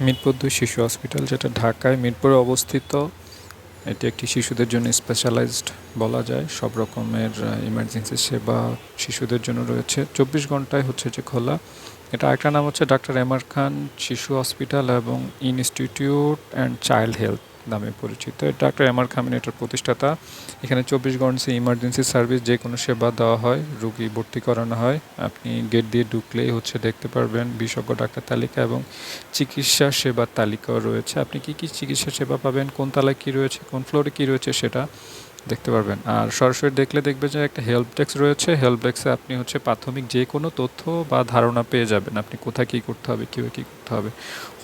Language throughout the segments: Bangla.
মিরপুর দুই শিশু হসপিটাল, যেটা ঢাকায়। মিরপুরে অবস্থিত, এটি একটি শিশুদের জন্য স্পেশালাইজড বলা যায়। সব রকমের ইমার্জেন্সি সেবা শিশুদের জন্য রয়েছে। চব্বিশ ঘন্টায় হচ্ছে যে খোলা। এটা আরেকটা নাম হচ্ছে ডাক্তার এমার খান শিশু হসপিটাল এবং ইনস্টিটিউট অ্যান্ড চাইল্ড হেলথ। নামে পরিচিত। ডাক্তার এম আর খামিন এটার প্রতিষ্ঠাতা। এখানে চব্বিশ ঘণ্টা ইমার্জেন্সি সার্ভিস যে কোনো সেবা দেওয়া হয়, রুগী ভর্তি করানো হয়। আপনি গেট দিয়ে ঢুকলেই হচ্ছে দেখতে পারবেন বিশেষজ্ঞ, ডাক্তার তালিকা এবং চিকিৎসা সেবার তালিকাও রয়েছে। আপনি কি কি চিকিৎসা সেবা পাবেন? কোন তালায় কী রয়েছে? কোন ফ্লোরে কী রয়েছে সেটা দেখতে পারবেন। আর সরাসরি দেখলে দেখবে যে একটা হেল্প ডেস্ক রয়েছে। হেল্প ডেস্কে আপনি হচ্ছে প্রাথমিক যে কোনো তথ্য বা ধারণা পেয়ে যাবেন। আপনি কোথায় কী করতে হবে, কীভাবে কী করতে হবে।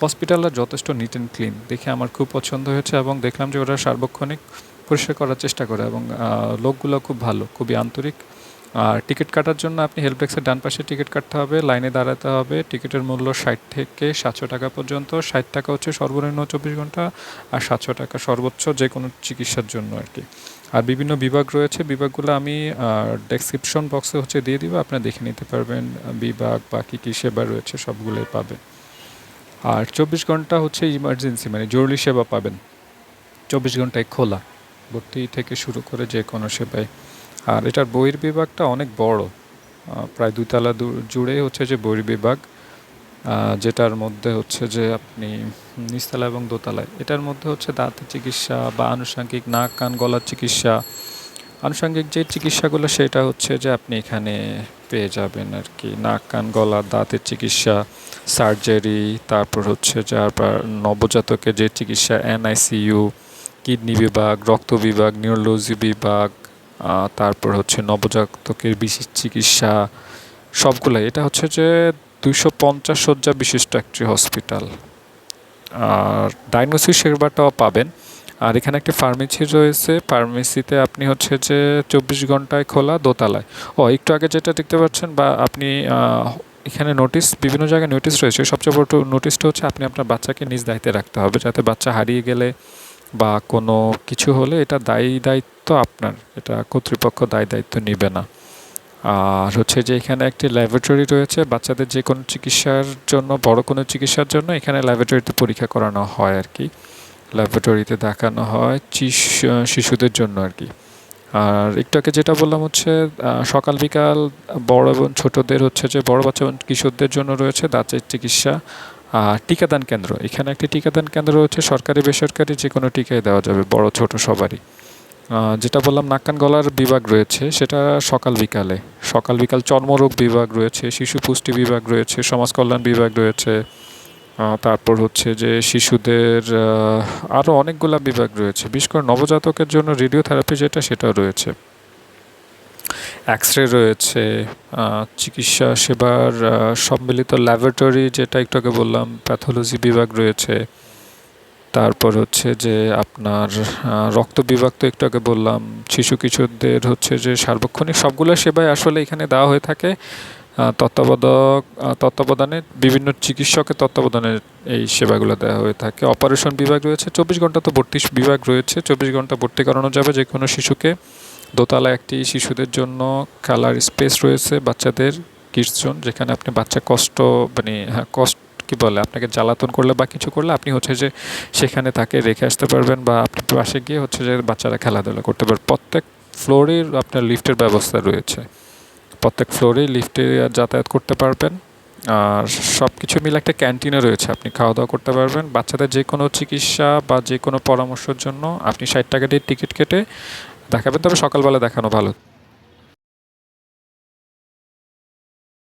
হসপিটালটা যথেষ্ট নিট অ্যান্ড ক্লিন দেখে আমার খুব পছন্দ হয়েছে এবং দেখলাম যে ওরা সার্বক্ষণিক পরিষ্কার করার চেষ্টা করে এবং লোকগুলো খুব ভালো, খুবই আন্তরিক। আর টিকিট কাটার জন্য আপনি হেল্প ডেস্কের ডান পাশে টিকিট কাটতে হবে, লাইনে দাঁড়াতে হবে। টিকিটের মূল্য ষাট থেকে সাতশো টাকা পর্যন্ত। ষাট টাকা হচ্ছে সর্বনিম্ন চব্বিশ ঘণ্টা আর সাতশো টাকা সর্বোচ্চ যে কোনো চিকিৎসার জন্য আর কি। আর বিভিন্ন বিভাগ রয়েছে, বিভাগগুলো আমি ডেসক্রিপশন বক্সে হচ্ছে দিয়ে দিব। আপনি দেখে নিতে পারবেন বিভাগ বা কী কী সেবা রয়েছে সবগুলোই পাবেন। আর চব্বিশ ঘণ্টা হচ্ছে ইমার্জেন্সি মানে জরুরি সেবা পাবেন। চব্বিশ ঘন্টায় খোলা। ভর্তি থেকে শুরু করে যে কোনো সেবায়। আর এটার বইয়ের বিভাগটা অনেক বড়। প্রায় দুতলা জুড়ে হচ্ছে যে বইয়ের বিভাগ যেটার মধ্যে হচ্ছে যে আপনি নিচতলা এবং দোতলায়। এটার মধ্যে হচ্ছে দাঁতের চিকিৎসা বা আনুষঙ্গিক নাক, কান, গলার চিকিৎসা। আনুষঙ্গিক যে চিকিৎসাগুলো, সেটা হচ্ছে যে আপনি এখানে পেয়ে যাবেন আর কি। নাক, কান, গলা, দাঁতের চিকিৎসা, সার্জারি, তারপর হচ্ছে যে আবার নবজাতকের যে চিকিৎসা, এনআইসিইউ, কিডনি বিভাগ, রক্ত বিভাগ, নিউরোলজি বিভাগ তারপর হচ্ছে নবজাতকের বিশেষ চিকিৎসা, সবগুলাই। এটা হচ্ছে যে দুইশো পঞ্চাশ শয্যা বিশিষ্ট একটি হসপিটাল আর ডায়াগনোসিস সেবাটাও পাবেন। আর এখানে একটি ফার্মেসি রয়েছে। ফার্মেসিতে আপনি হচ্ছে যে চব্বিশ ঘন্টায় খোলা দোতলায়। ও, একটু আগে যেটা দেখতে পাচ্ছেন বা আপনি এখানে নোটিশ বিভিন্ন জায়গায় নোটিশ রয়েছে। সবচেয়ে বড় নোটিশটা হচ্ছে আপনি আপনার বাচ্চাকে নিজ দায়িত্বে রাখতে হবে, যাতে বাচ্চা হারিয়ে গেলে বা কোনো কিছু হলে এটা দায়ী দায়িত্ব আপনার। এটা কর্তৃপক্ষ দায়ী দায়িত্ব নেবে না। আর হচ্ছে যে এখানে একটি ল্যাবরেটরি রয়েছে, বাচ্চাদের যে কোনো চিকিৎসার জন্য, বড় কোনো চিকিৎসার জন্য এখানে ল্যাবরেটরিতে পরীক্ষা করানো হয় আর কি। ল্যাবরেটরিতে দেখানো হয় শিশুদের জন্য আর কি। আর একটু আগে যেটা বললাম হচ্ছে সকাল, বিকাল বড় এবং ছোটদের হচ্ছে যে বড় বাচ্চা এবং কিশোরদের জন্য রয়েছে দাঁতের চিকিৎসা। টিকাদান কেন্দ্র। এখানে একটি টিকাদান কেন্দ্র রয়েছে, সরকারি, বেসরকারি যে কোনো টিকাই দেওয়া যাবে, বড়, ছোট, সবারই। যেটা বললাম নাক্কান গলার বিভাগ রয়েছে, সেটা সকাল বিকালে। সকাল বিকাল চর্মরোগ বিভাগ রয়েছে, শিশু পুষ্টি বিভাগ রয়েছে সমাজ কল্যাণ বিভাগ রয়েছে তারপর হচ্ছে যে শিশুদের আরও অনেকগুলা বিভাগ রয়েছে। বিশেষ করে নবজাতকের জন্য রেডিওথেরাপি যেটা, সেটাও রয়েছে। এক্স রে রয়েছে চিকিৎসা সেবার সম্মিলিত ল্যাবরেটরি যেটা একটু আগে বললাম প্যাথোলজি বিভাগ রয়েছে। তারপর হচ্ছে যে আপনার রক্ত বিভাগ তো একটু আগে বললাম, শিশু কিশোরদের হচ্ছে যে সার্বক্ষণিক সবগুলো সেবাই আসলে এখানে দেওয়া হয়ে থাকে। তত্ত্বাবধায়ক তত্ত্বাবধানে বিভিন্ন চিকিৎসকের তত্ত্বাবধানে এই সেবাগুলো দেওয়া হয়ে থাকে। অপারেশন বিভাগ রয়েছে, চব্বিশ ঘণ্টা তো ভর্তি বিভাগ রয়েছে, চব্বিশ ঘণ্টা ভর্তি করানো যাবে যে কোনো শিশুকে। দোতলা একটি শিশুদের জন্য খেলার স্পেস রয়েছে বাচ্চাদের কিটজন যেখানে আপনি বাচ্চা কষ্ট মানে হ্যাঁ কষ্ট, কি বলে, আপনাকে জ্বালাতন করলে বা কিছু করলে আপনি হচ্ছে যে সেখানে তাকে রেখে আসতে পারবেন বা আপনি পাশে গিয়ে হচ্ছে যে বাচ্চারা খেলাধুলা করতে পারবে প্রত্যেক ফ্লোরের আপনার লিফটের ব্যবস্থা রয়েছে। প্রত্যেক ফ্লোরেই লিফটে যাতায়াত করতে পারবেন। আর সব কিছু মিলে একটা ক্যান্টিনও রয়েছে, আপনি খাওয়া দাওয়া করতে পারবেন। বাচ্চাদের যে কোনো চিকিৎসা বা যে কোনো পরামর্শের জন্য আপনি ষাট টাকা দিয়ে টিকিট কেটে দেখাবেন তবে সকালবেলা দেখানো ভালো।